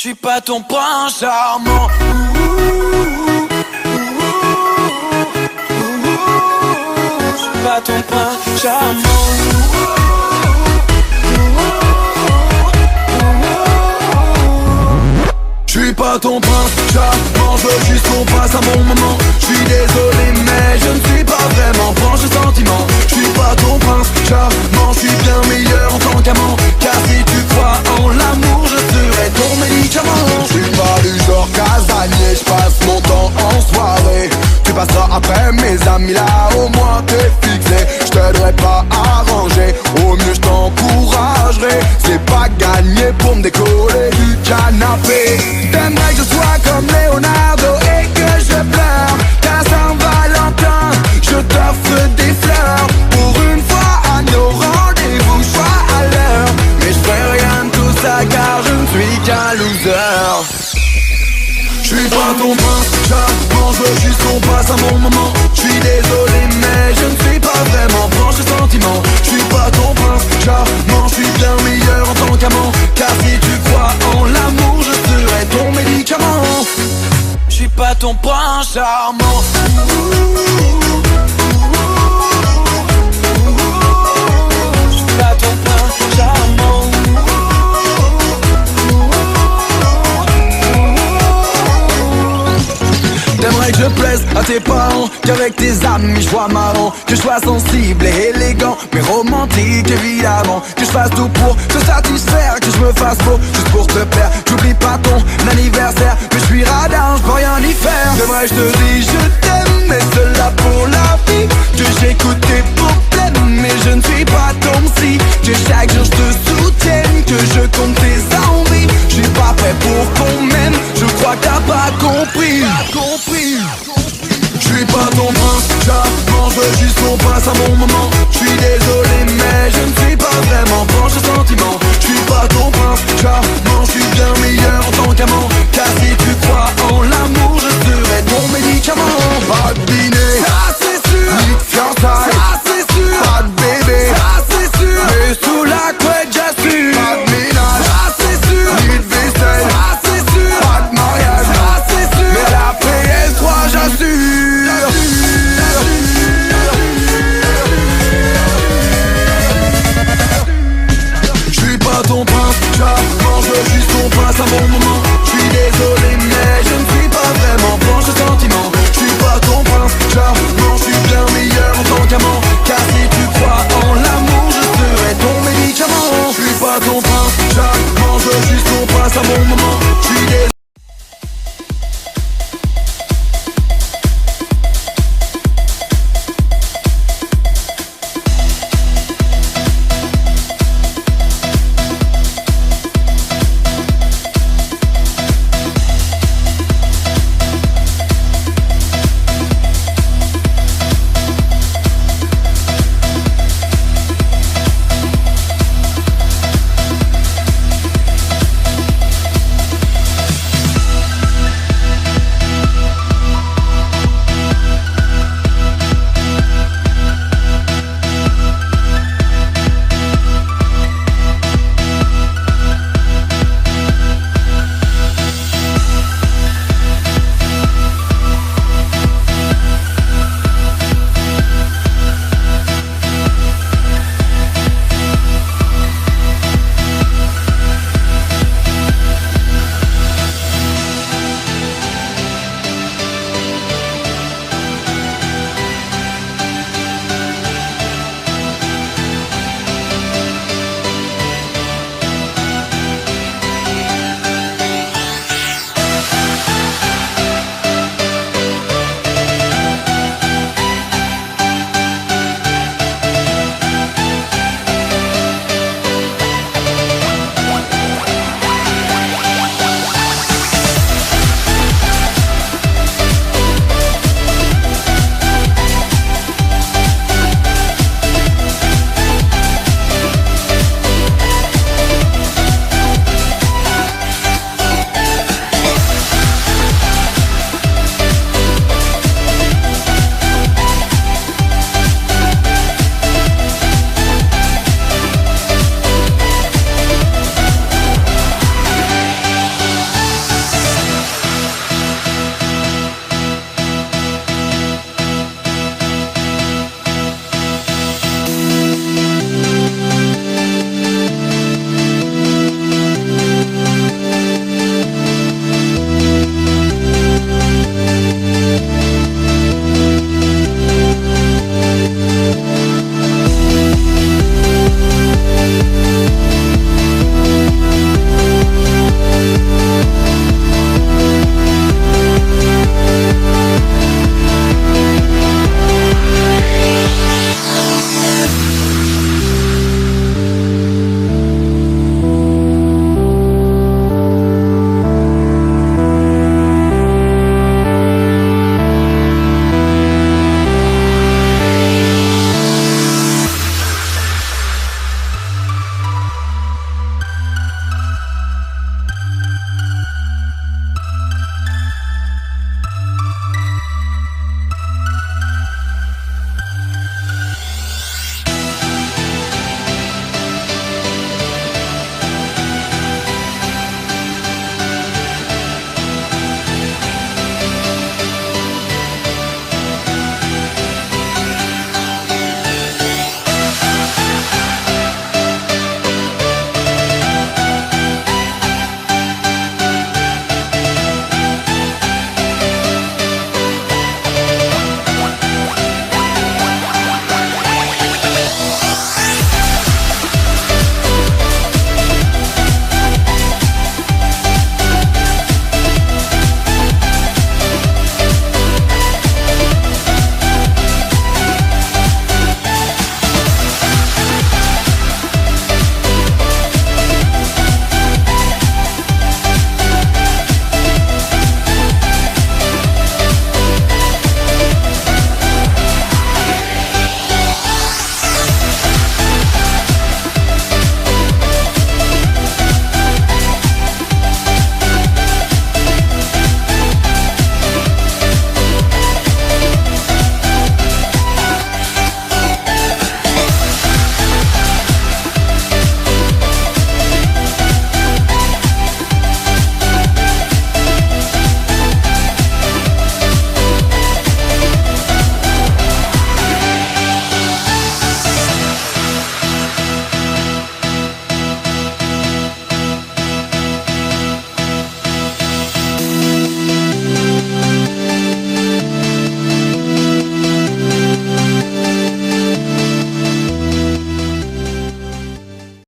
Je suis pas ton prince charmant. Je suis pas ton prince charmant. Je suis pas ton prince charmant, je veux juste qu'on passe un bon moment. Je suis désolé mais je ne suis pas vraiment branché sentiment. Je suis pas ton prince charmant, je suis bien meilleur en tant qu'amant après mes amis là, au moins t'es fixé. Je t'aiderai pas à ranger, au mieux je t'encouragerai. C'est pas gagné pour me décoller du canapé. T'aimerais que je sois comme Leonardo et que je pleure. Car Saint-Valentin, je t'offre des fleurs. Pour une fois à nos rendez-vous, sois à l'heure. Mais je ferai rien de tout ça car je ne suis qu'un loser je suis pas ton prince charmant, je veux juste qu'on passe un bon moment. Je suis désolé mais je ne suis pas vraiment branché sentiment. Je suis pas ton prince charmant, je suis bien meilleur en tant qu'amant. Car si tu crois en l'amour, je serai ton médicament. Je suis pas ton prince charmant. Tes parents Qu'avec tes amis je vois marrant Que je sois sensible et élégant Mais romantique évidemment Que je fasse tout pour te satisfaire Que je me fasse beau juste pour te passe un bon moment. Je suis désolé mais je ne suis pas vraiment branché sentiment. Je suis pas ton prince charmant, je suis bien meilleur en tant qu'amant. Car si tu crois en l'amour, je serai ton médicament. Je suis pas ton prince charmant, je juste qu'on passe un bon moment. suis